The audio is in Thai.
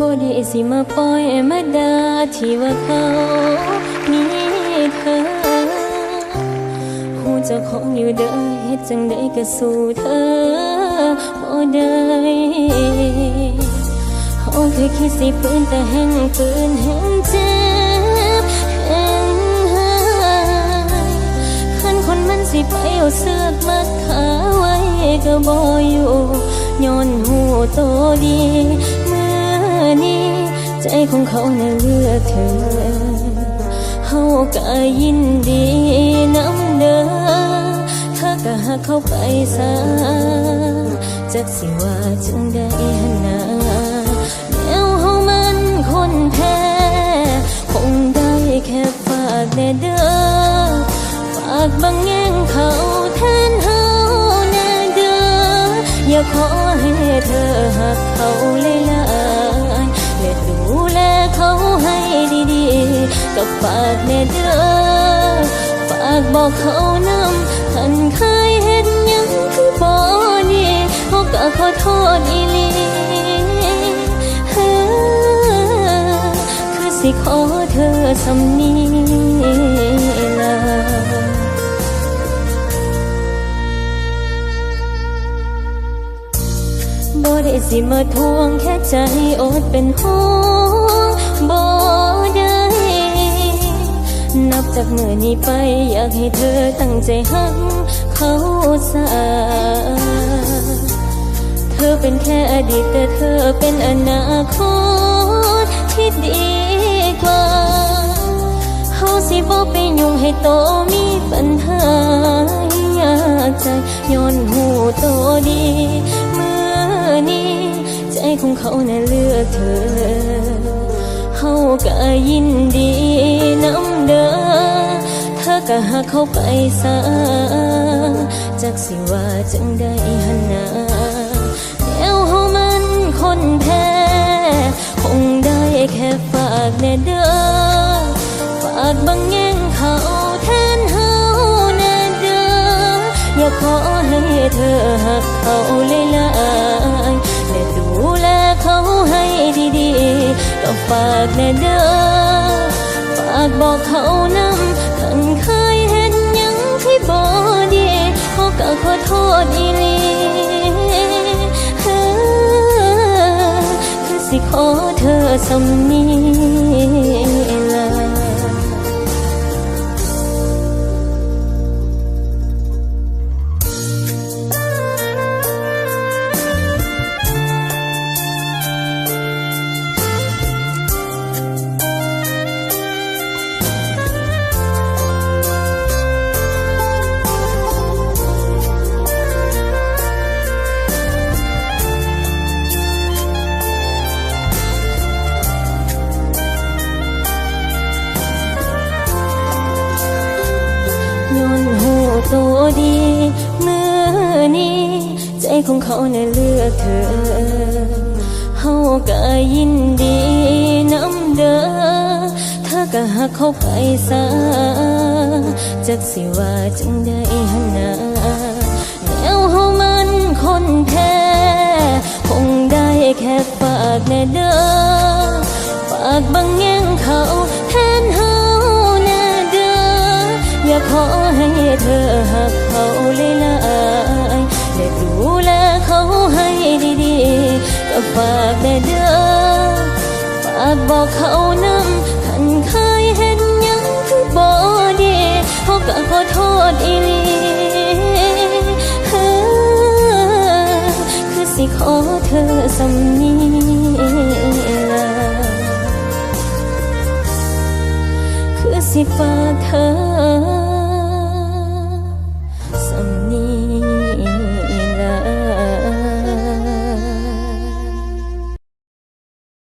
บ่ได้สิมาปล่อยมาดาที่ว่าเขามีเธอหูเจ้าของอยู่เด้อเฮ็ดจังใดก็สู้เธอบ่ได้เฮาเคยคิดสิปืนแต่แห่งปืนแห่งเจ็บแห่งหายคันคนมันสิไปเอาเสือกมัดขาไว้ก็บ่อยู่ย้อนหูโตดี นี้ ใจของเขาน่ะเลือกเธอเฮาก็ยินดีน้ำเด้อถ้าก็หักเขาไปซะจักสิว่าจังได้หนาแนวเฮามันคนแพ้ คงได้แค่ฝากแน่เด้อฝากบางแง่งเขาแทนเฮาแน่เด้ออย่าขอให้เธอหักเขาเลยลายๆ แลดูแลเขาให้ดีๆก็ฝากแน่เด้อฝากบอกเขานำท่านเคยเห็นยังคือบ่ดีเขาก็ขอโทษอีหลีเฮ้อคือสิขอเธอสำนี สิมาทวงแค่ใจอดเป็นห่วงบ่ได้นับจากเมื่อนี้ไปอยากให้เธอตั้งใจหักเขาซะเธอเป็นแค่อดีตแต่เธอเป็นอนาคตที่ดีกว่าเฮาสิบ่ไปยุ่งให้โตมีปัญหาอยากใจย้อนหูโตดี ของเขาน่ะเลือกเธอเฮาก็ยินดีน้ำเด้อเธอก็หักเขาไปซะจักสิว่าจังได้หันนาแนวเฮามันคนแพ้คงได้แค่ฝากแน่เด้อฝากบางแง่งเขาแทนเฮาแน่เด้ออย่าขอให้เธอหักเขาเลยลาย ๆก็ฝากแน่เด้อฝากบอกเขานำคันเคยเห็นยังที่บอดีเขาก็ขอโทษอีลีเฮ้อคือสิขอเธอสำนี ดีเมื่อนี้ ใจของเขาน่ะเลือกเธอเฮาก็ยินดีน้ำเด้อถ้าก็หักเขาไปซะจักสิว่าจังได้หันนาแนวเฮามันคนแพ้คงได้แค่ฝากแน่เด้อฝากบางแง่งเขาแทนเฮาแน่เด้ออย่าขอให้เธอ เลยลายและดูแลเขาให้ดีๆก็ฝากแน่เด้อฝากบอกเขานำคันเคยเห็นยังคือบ่ดีเขาก็ขอโทษอีลีคือสิขอเธอสำนีลาคือสิฝากเธอ